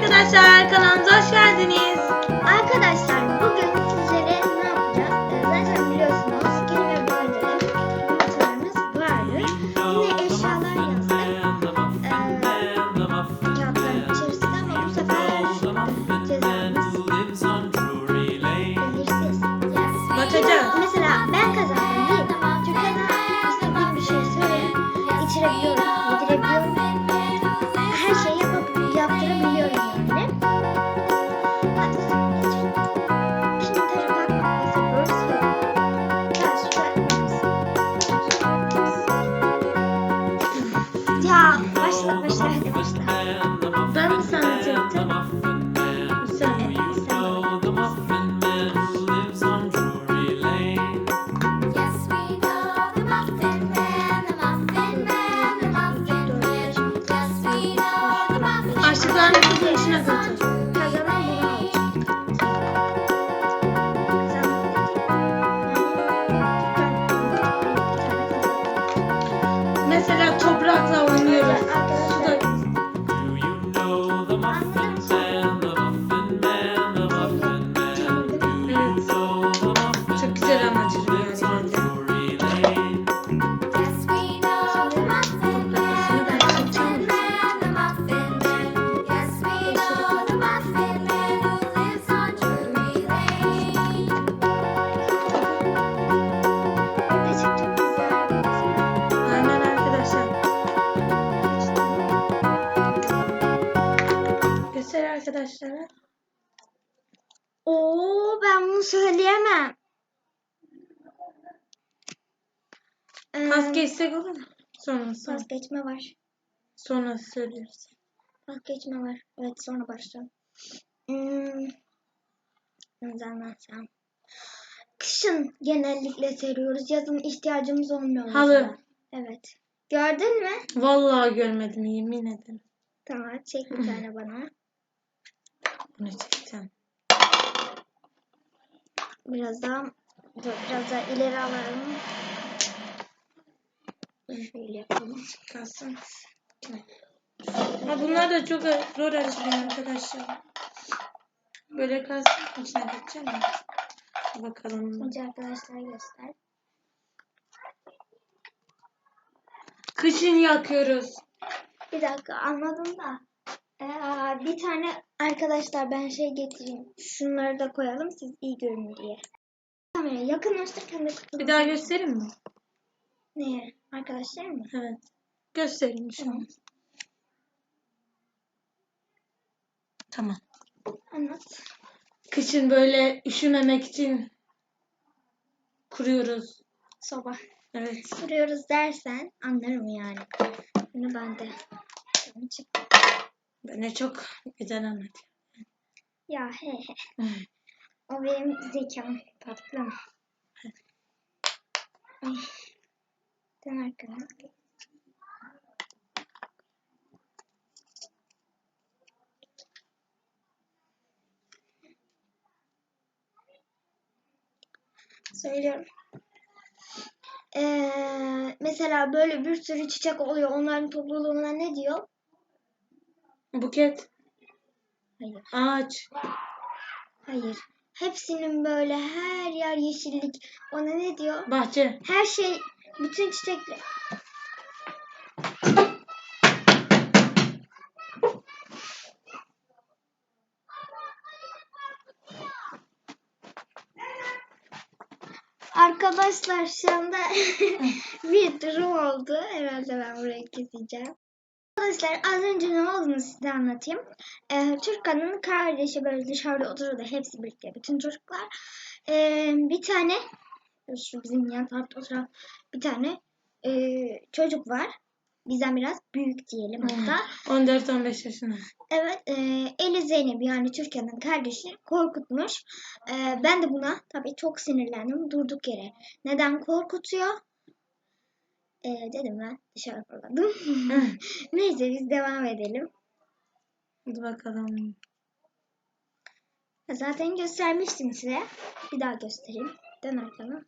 arkadaşlar kanalımıza hoş geldiniz. Geçsek olur mu? Sonra sonra. Vazgeçme var. Sonra söylüyoruz. Vazgeçme var. Evet sonra başlayalım. Hmm. Ne zannetsem. Kışın genellikle seriyoruz. Yazın ihtiyacımız olmuyor. Halı. mesela. Evet. Gördün mü? Vallahi görmedim yemin ederim. Tamam çek bir tane bana. Bunu çekeceğim. Biraz daha biraz daha ileri alalım. Şöyle yapalım. Kalsın. Ha bunlar da çok zor açılıyor arkadaşlar. Böyle kalsın. İçine geçeceğim mi? Bakalım. Önce arkadaşlar göster. Kışın yakıyoruz. Bir dakika anladım da. Ee, bir tane arkadaşlar ben şey getireyim. Şunları da koyalım siz iyi görün diye. Kamerayı yakınlaştırırken de Bir daha göstereyim mi? Neye? Arkadaşlar mı? Evet. Göstereyim şu an. Tamam. Anlat. Kışın böyle üşümemek için kuruyoruz. Soba. Evet. Kuruyoruz dersen anlarım yani. Bunu ben de. Ben de çok güzel anlatıyorum. Ya he he. O benim zekam. Tatlım. Ay. Dön arkana. Söylüyorum. Ee, mesela böyle bir sürü çiçek oluyor. Onların topluluğuna ne diyor? Buket. Hayır. Ağaç. Hayır. Hepsinin böyle her yer yeşillik. Ona ne diyor? Bahçe. Her şey, bütün çiçekler. Arkadaşlar şu anda bir durum oldu. Herhalde ben burayı keseceğim. Arkadaşlar az önce ne olduğunu size anlatayım. Ee, Türkan'ın kardeşi böyle dışarıda oturuyordu hepsi birlikte bütün çocuklar. Ee, bir tane şu bizim yan tarafta oturan bir tane e, çocuk var. Bizden biraz büyük diyelim hatta. 14-15 yaşında. Evet, e, Eli Zeynep yani Türkan'ın kardeşi korkutmuş. E, ben de buna tabii çok sinirlendim durduk yere. Neden korkutuyor? E, dedim ben dışarı fırladım. Neyse biz devam edelim. Hadi bakalım. Zaten göstermiştim size. Bir daha göstereyim. Dön arkana.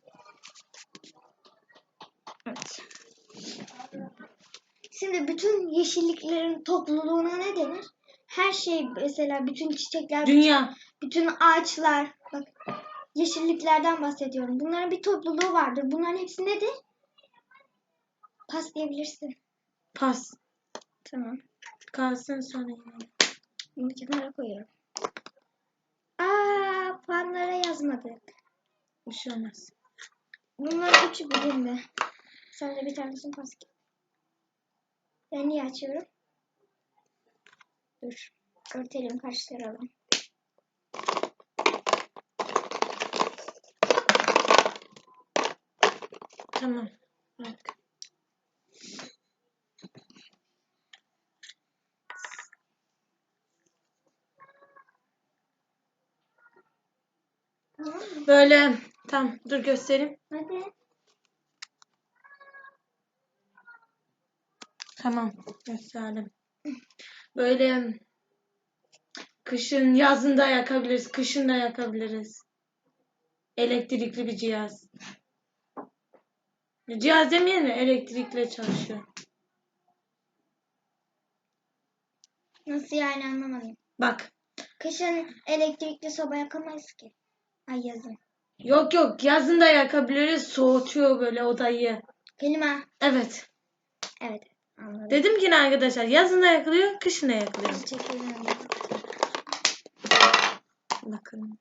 Evet. Şimdi bütün yeşilliklerin topluluğuna ne denir? her şey mesela bütün çiçekler, Dünya. bütün ağaçlar, bak yeşilliklerden bahsediyorum. Bunların bir topluluğu vardır. Bunların hepsi nedir? Pas diyebilirsin. Pas. Tamam. Kalsın sonra yine. Bunu kenara koyuyorum. Aa, puanlara yazmadık. Bir şey olmaz. Bunların üçü birinde. De bir tanesini pas niye açıyorum? Dur. Örtelim karıştıralım. Tamam. Mı? Böyle tamam dur göstereyim. Hadi. Tamam gösterdim. Böyle kışın yazın da yakabiliriz, kışın da yakabiliriz. Elektrikli bir cihaz. Cihaz demeyelim de elektrikle çalışıyor. Nasıl yani anlamadım. Bak. Kışın elektrikli soba yakamayız ki. Ay yazın. Yok yok yazın da yakabiliriz. Soğutuyor böyle odayı. Klima. Evet. Evet. Anladım. Dedim ki arkadaşlar yazın da yakılıyor, kışın da yakılıyor. Bakın.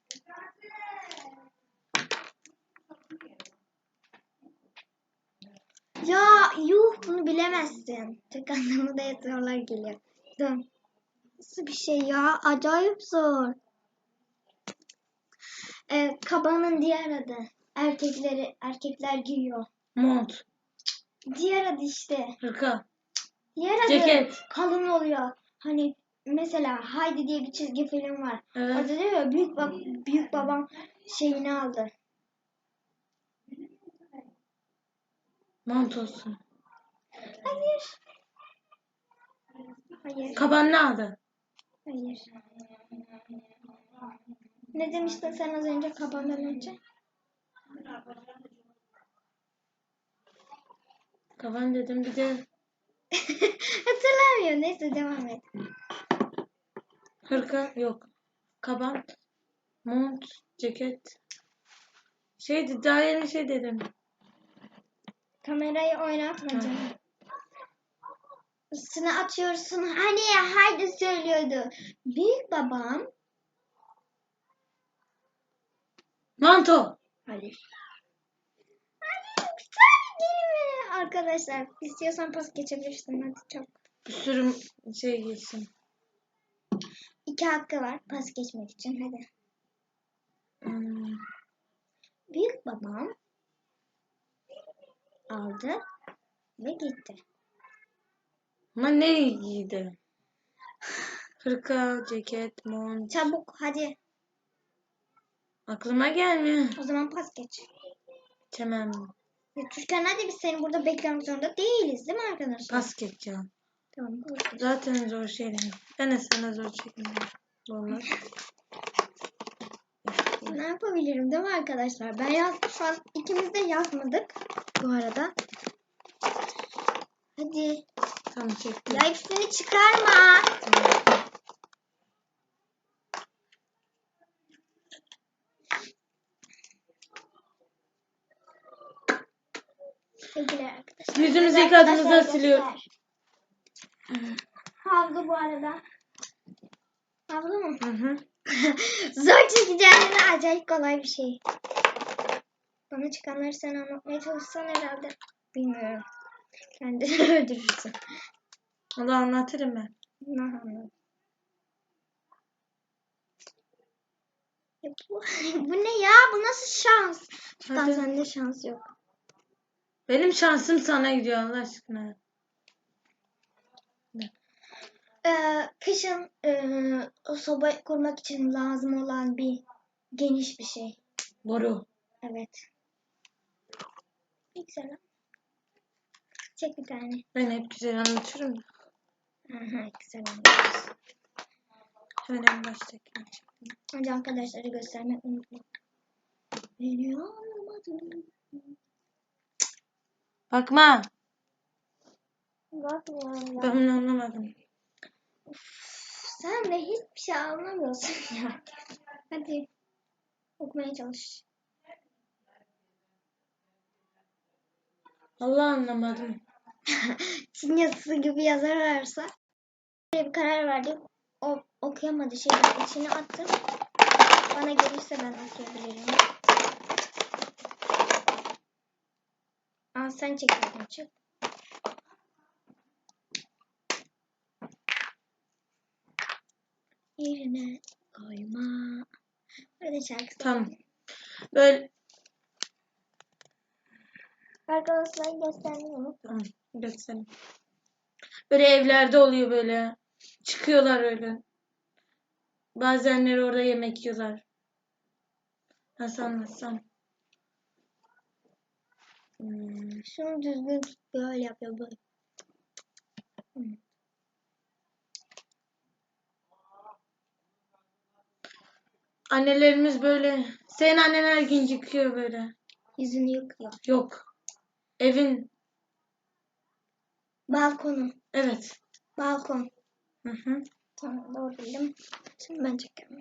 Ya yuh bunu bilemezsin. Tek anlamı da sorular geliyor. Dur. Nasıl bir şey ya? Acayip zor. Ee, kabanın diğer adı. Erkekleri, erkekler giyiyor. Mont, Diğer adı işte. hırka, Diğer adı Ceket. kalın oluyor. Hani mesela Haydi diye bir çizgi film var. Evet. Orada diyor ya büyük, bab- büyük babam şeyini aldı. mont olsun. Hayır. Hayır. Kaban ne aldı? Hayır. Ne demiştin sen az önce kabandan önce? Kaban dedim bir de Hatırlamıyorum. Neyse devam et. hırka yok. Kaban, mont, ceket. Şeydi daha yeni şey dedim. Kamerayı oynatma canım. Üstüne atıyorsun. Hani haydi söylüyordu. Büyük babam. Manto. Hayır. Kelime. Arkadaşlar istiyorsan pas geçebilirsin. Hadi çok. Bir sürü şey geçsin. İki hakkı var pas geçmek için. Hadi. Hmm, Büyük babam aldı ve gitti. Ama ne giydi? Hırka, ceket, mont. Çabuk hadi. Aklıma gelmiyor. O zaman pas geç. Geçemem. Ya Türkan hadi biz seni burada beklemek zorunda değiliz değil mi arkadaşlar? Pas geçeceğim. Tamam. geç. Zaten zor şeyler. Ben de sana zor çekmiyorum. Vallahi. Ne yapabilirim değil mi arkadaşlar? Ben yaz şu an ikimiz de yazmadık bu arada. Hadi. Tamam çektim. Ya hepsini çıkarma. Tamam. Sevgili arkadaşlar. Arkadaşlar, siliyorum. göster. Havlu bu arada. Havlu mu? Hı hı. Zor çekeceğine acayip kolay bir şey. Bana çıkanları sen anlatmaya çalışsan herhalde. Bilmiyorum. Kendini öldürürsün. Onu anlatırım ben. Ne anladım. Ya bu, bu ne ya? Bu nasıl şans? Şu an Hadi. sende şans yok. Benim şansım sana gidiyor Allah aşkına. Ee, kışın ee, o soba kurmak için lazım olan bir geniş bir şey. Boru. Evet. Ne güzel. Çek bir tane. Ben hep güzel anlatıyorum. da. Aha, güzel olmuş. Hemen en baştakini. Önce arkadaşlara göstermek unutmayın. Beni anlamadın. Bakma. Bakmıyorum Ben bunu anlamadım. Sen de hiçbir şey anlamıyorsun ya. Hadi okumaya çalış. Allah anlamadım. Çin yazısı gibi yazarlarsa böyle bir karar verdim. O okuyamadı şeyi içine attım. Bana gelirse ben okuyabilirim. Al sen çekildin çık. Yerine koyma. Böyle şarkı Tamam. Böyle Arkadaşlar göstermeyi unutma. tamam göstereyim. Böyle evlerde oluyor böyle. Çıkıyorlar öyle. Bazenleri orada yemek yiyorlar. Nasıl anlatsam? Hmm. Şunu düzgün. Böyle yapıyor böyle. Hı. Annelerimiz böyle. Senin annen her gün yıkıyor böyle. Yüzünü yıkıyor. Yok. Evin. Balkonu. Evet. Balkon. Hı hı. Tamam doğru bildim. Şimdi ben çekiyorum.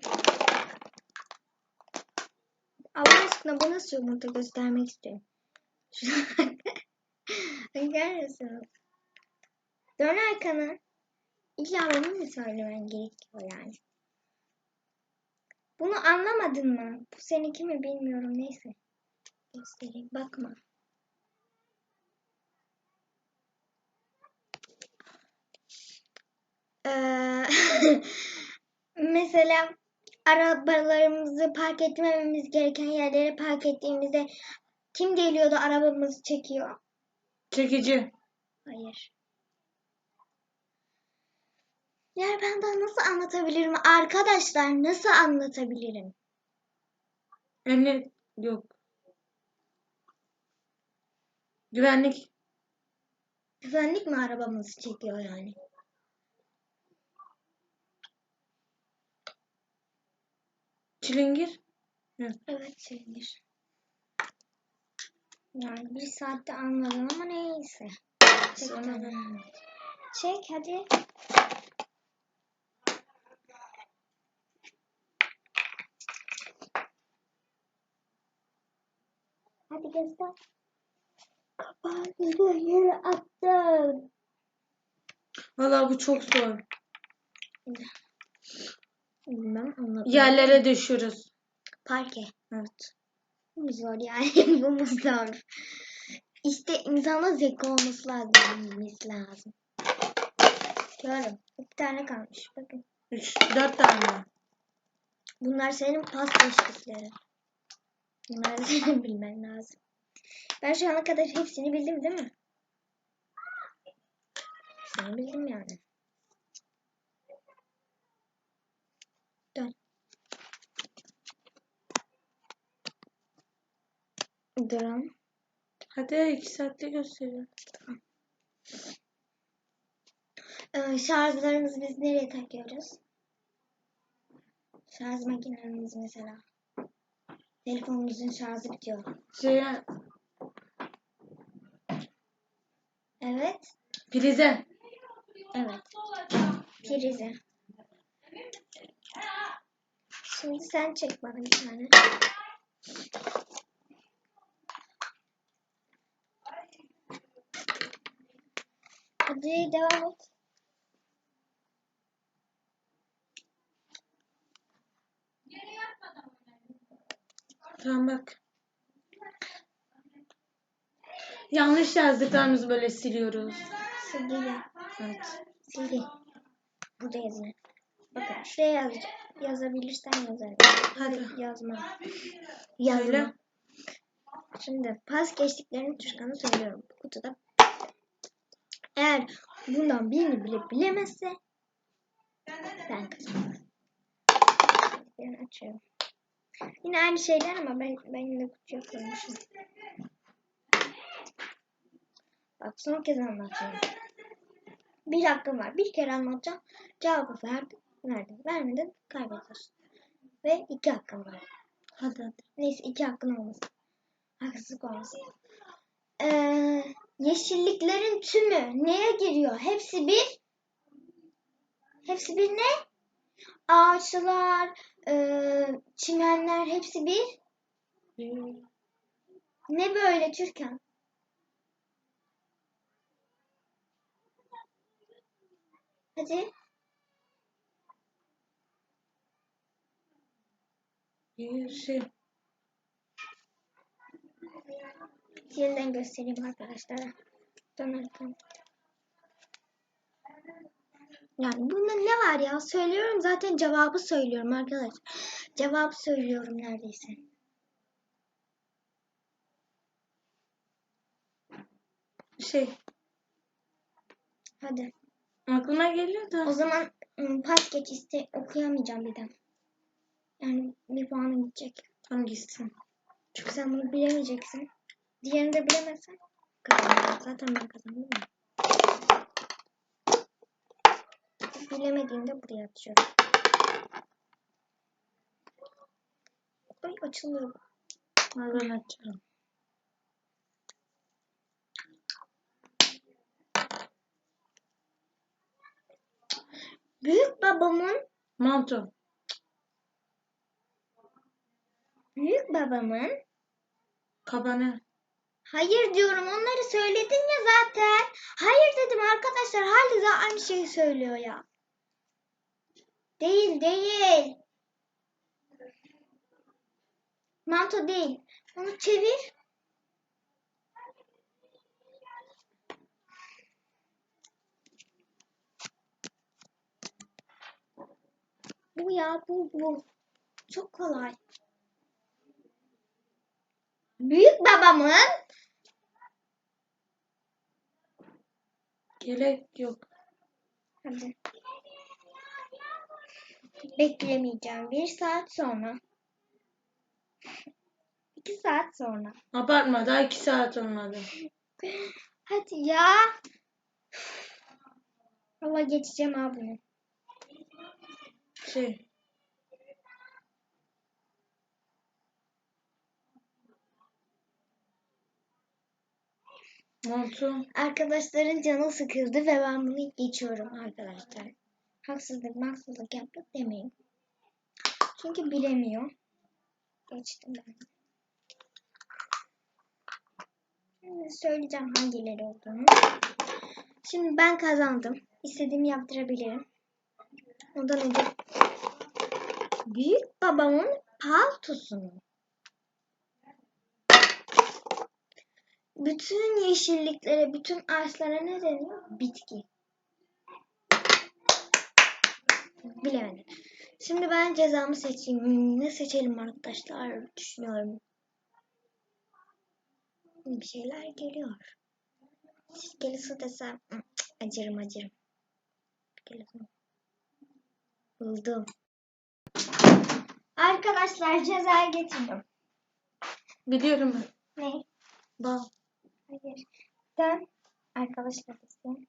Allah aşkına bu nasıl yumurta göstermek istiyorum. Bakar mısınız? Dön arkana. İlla benim mi söylemen gerekiyor yani? Bunu anlamadın mı? Bu seninki mi bilmiyorum neyse. Göstereyim bakma. Ee, mesela arabalarımızı park etmememiz gereken yerlere park ettiğimizde kim geliyor da arabamızı çekiyor? Çekici. Hayır. Yani ben daha nasıl anlatabilirim? Arkadaşlar nasıl anlatabilirim? Emniyet yok. Güvenlik. Güvenlik mi arabamızı çekiyor yani? Çilingir. Evet şeydir. Yani bir saatte anladım ama neyse. Çek, hadi. Hadi göster. Kapağını yere attın. Valla bu çok zor. Bilmem anladım. Yerlere düşüyoruz. Parke. Evet. Mu zor yani? Bu mu zor? İşte insana zeka olması lazım. Bilmesi lazım. Diyorum. İki tane kalmış. Bakın. Üç, dört tane. Bunlar senin pas geçtikleri. Bunları senin bilmen lazım. Ben şu ana kadar hepsini bildim değil mi? Hepsini bildim yani. Dön. Durun. Hadi iki saatte gösteriyor. Ee, şarjlarımızı biz nereye takıyoruz? Şarj makinelerimiz mesela. Telefonumuzun şarjı bitiyor. Şeye, Evet. prize. Evet. Prizi. Şimdi sen çek bana bir tane. Hadi devam et. Tamam bak. Yanlış yazdıklarımızı böyle siliyoruz. Sildi. Evet. Sildi. Burada yazıyor. Bakın şuraya yaz yazabilirsen yazarım. Hadi. Yazma. Söyle. Yazma. Şimdi pas geçtiklerini Türkan'a söylüyorum. Bu kutuda eğer bundan birini bile bilemezse ben kazanırım. Ben açıyorum. Yine aynı şeyler ama ben, ben yine kutuya koymuşum. Bak son kez anlatıyorum. Bir hakkım var. Bir kere anlatacağım. Cevabı verdim. Verdim. Vermedin. Kaybediyorsun. Ve iki hakkım var. Hadi hadi. Neyse iki hakkın olmasın. Haksızlık olmasın. Ee, yeşilliklerin tümü neye giriyor? Hepsi bir. Hepsi bir ne? Ağaçlar, e, çimenler hepsi bir. Ne böyle Türkan? Hadi. Bir şey. Yeniden göstereyim arkadaşlara. Dönerken. Yani bunda ne var ya? Söylüyorum zaten cevabı söylüyorum arkadaş. Cevabı söylüyorum neredeyse. Şey. Hadi. Aklıma geliyor da. O zaman ım, pas geç iste okuyamayacağım bir daha. Yani bir puanım gidecek. Tam gitsin. Çünkü sen bunu bilemeyeceksin. Diğerini de bilemezsen kazanırsın. Zaten ben kazandım ya. Bilemediğimde buraya atıyorum. Ay açılmıyor. ben açarım. Büyük babamın Manto. büyük babamın Kabane. Hayır diyorum onları söyledin ya zaten. Hayır dedim arkadaşlar Halide de aynı şeyi söylüyor ya. Değil değil. Manto değil. Onu çevir. Bu ya bu bu. Çok kolay. Büyük babamın Gerek yok. Hadi. Beklemeyeceğim. Bir saat sonra. İki saat sonra. Abartma daha iki saat olmadı. Hadi ya. Valla geçeceğim ha bunu. Şey. Montu. Arkadaşların canı sıkıldı ve ben bunu geçiyorum arkadaşlar. Haksızlık maksızlık yaptık demeyin. Çünkü bilemiyor. Geçtim ben. Şimdi söyleyeceğim hangileri olduğunu. Şimdi ben kazandım. İstediğimi yaptırabilirim. Ondan önce büyük babamın paltosunu. Bütün yeşilliklere, bütün ağaçlara ne deniyor? Bitki. Bilemedim. Şimdi ben cezamı seçeyim. Ne seçelim arkadaşlar? Düşünüyorum. Bir şeyler geliyor. Sirkeli su desem acırım acırım. Sirkeli su. Buldum. Arkadaşlar cezayı getirdim. Biliyorum ben. Ne? Bal. Dön. Arkadaşlar isteyin.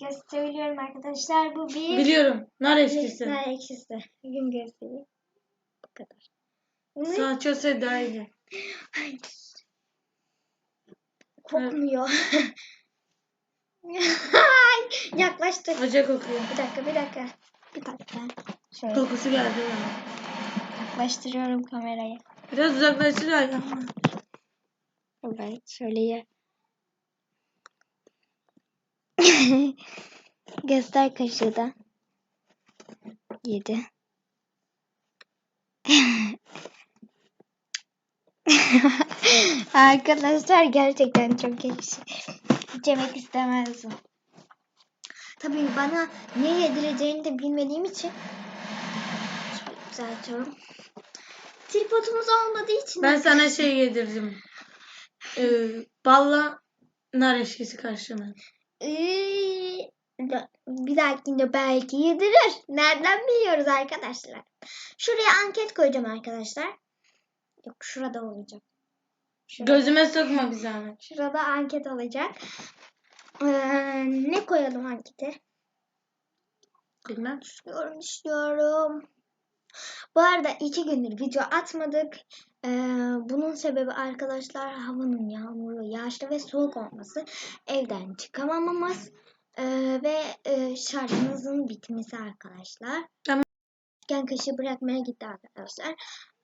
Gösteriyorum arkadaşlar. Bu bir Biliyorum. Nar eşkisi. Nar ekşisi. Gün göstereyim. Bu kadar. Salça sedaydı. Hayır. kokmuyor. Yaklaştık. Acı kokuyor. Bir dakika, bir dakika. Bir dakika. Şöyle Kokusu geldi ya. yaklaştırıyorum kamerayı. Biraz uzaklaştır ya. Evet, şöyle ye. Göster kaşığı da. Yedi. Arkadaşlar gerçekten çok ekşi. Hiç yemek istemezdim. Tabii bana ne yedireceğini de bilmediğim için şöyle düzeltiyorum. Tripodumuz olmadığı için Ben sana şey yedirdim. Ee, balla nar eşkisi. Iıı, da- bir dahakinde belki yedirir. Nereden biliyoruz arkadaşlar? Şuraya anket koyacağım arkadaşlar. Yok şurada olacak. Şurada, Gözüme sokma bir zahmet. şurada anket olacak. Ee, ne koyalım ankete? Bilmem. Düşünüyorum, düşünüyorum. Bu arada iki gündür video atmadık. Ee, bunun sebebi arkadaşlar havanın yağmurlu, yağışlı ve soğuk olması. Evden çıkamamamız. Ee, ve e, şarjımızın bitmesi arkadaşlar. Tamam. Kaşığı bırakmaya gitti arkadaşlar.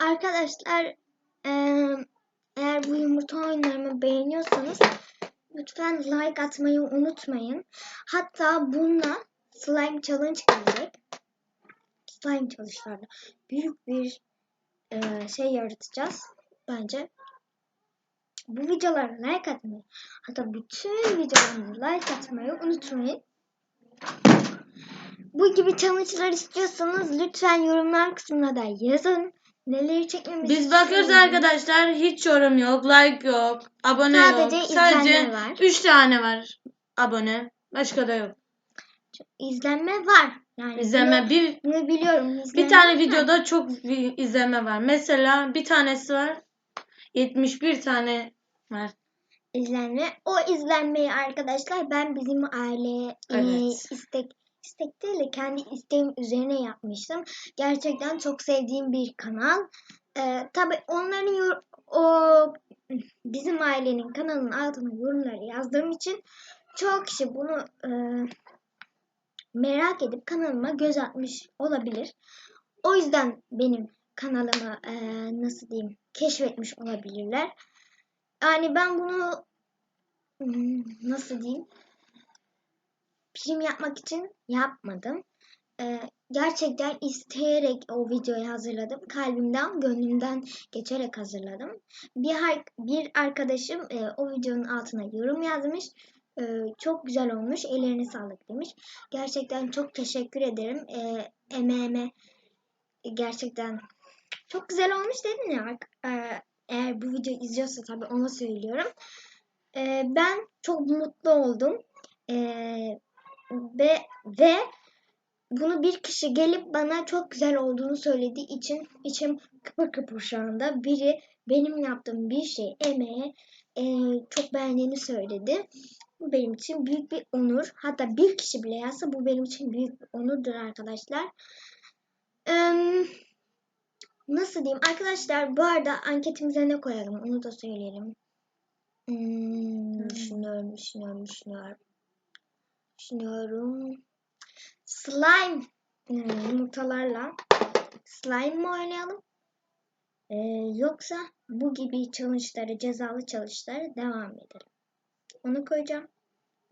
Arkadaşlar e, eğer bu yumurta oyunlarımı beğeniyorsanız lütfen like atmayı unutmayın. Hatta bununla slime challenge gelecek. Slime challenge'larda büyük bir e, şey yaratacağız. Bence bu videolara like atmayı hatta bütün videolarımıza like atmayı unutmayın. Bu gibi challenge'lar istiyorsanız lütfen yorumlar kısmına da yazın. Neleri çekmemizi Biz bakıyoruz arkadaşlar hiç yorum yok, like yok, abone Sadece yok. Sadece var. 3 tane var abone. Başka da yok. İzlenme var. Yani İzlenme bunu, bir bunu biliyorum. bir tane var. videoda çok bir izlenme var. Mesela bir tanesi var. 71 tane var. izlenme. O izlenmeyi arkadaşlar ben bizim aile e, Evet. istek istek değil de kendi isteğim üzerine yapmıştım. Gerçekten çok sevdiğim bir kanal. E, tabii onların yor- o bizim ailenin kanalının altına yorumları yazdığım için çok kişi bunu e, merak edip kanalıma göz atmış olabilir. O yüzden benim kanalımı e, nasıl diyeyim keşfetmiş olabilirler. Yani ben bunu hmm, nasıl diyeyim prim yapmak için yapmadım. E, gerçekten isteyerek o videoyu hazırladım. Kalbimden, gönlümden geçerek hazırladım. Bir, bir arkadaşım e, o videonun altına yorum yazmış. E, çok güzel olmuş, ellerine sağlık demiş. Gerçekten çok teşekkür ederim. E, emeğime gerçekten çok güzel olmuş dedin ya. E, eğer bu videoyu izliyorsa tabii ona söylüyorum. E, ben çok mutlu oldum. E, ve ve bunu bir kişi gelip bana çok güzel olduğunu söylediği için içim kıpır kıpır şu anda. Biri benim yaptığım bir şey emeğe e, çok beğendiğini söyledi. Bu benim için büyük bir onur. Hatta bir kişi bile yazsa bu benim için büyük bir onurdur arkadaşlar. Eee, nasıl diyeyim? Arkadaşlar bu arada anketimize ne koyalım onu da söyleyelim. Hmm, düşünüyorum, düşünüyorum, düşünüyorum. Düşünüyorum. Slime hmm, yumurtalarla slime mı oynayalım? Ee, yoksa bu gibi challenge'lara, cezalı challenge'lara devam edelim. Onu koyacağım.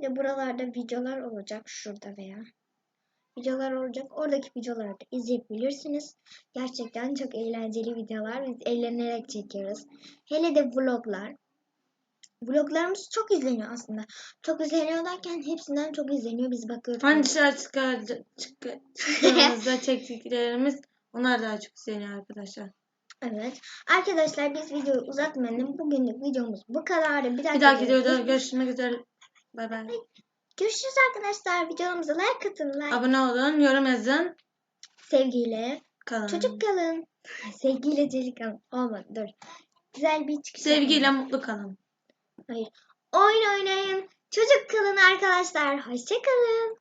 Ve buralarda videolar olacak şurada veya videolar olacak. Oradaki videoları da izleyebilirsiniz. Gerçekten çok eğlenceli videolar. Biz eğlenerek çekiyoruz. Hele de vloglar. Vloglarımız çok izleniyor aslında. Çok izleniyor derken hepsinden çok izleniyor. Biz bakıyoruz. Hani dışarı çıkar, çık- çıktığımızda çektiklerimiz onlar daha çok izleniyor arkadaşlar. Evet. Arkadaşlar biz videoyu uzatmayalım. Bugünlük videomuz bu kadar. Bir dahaki, Bir dahaki videoda görüşmek üzere. Bay bay. görüşürüz arkadaşlar. Videomuza like atın. Like. Abone olun, yorum yazın. Sevgiyle. Kalın. Çocuk kalın. Sevgiyle çocuk kalın. Olmadı dur. Güzel bir çıkış. Sevgiyle yapalım. mutlu kalın. Hayır. Oyun oynayın. Çocuk kalın arkadaşlar. Hoşçakalın.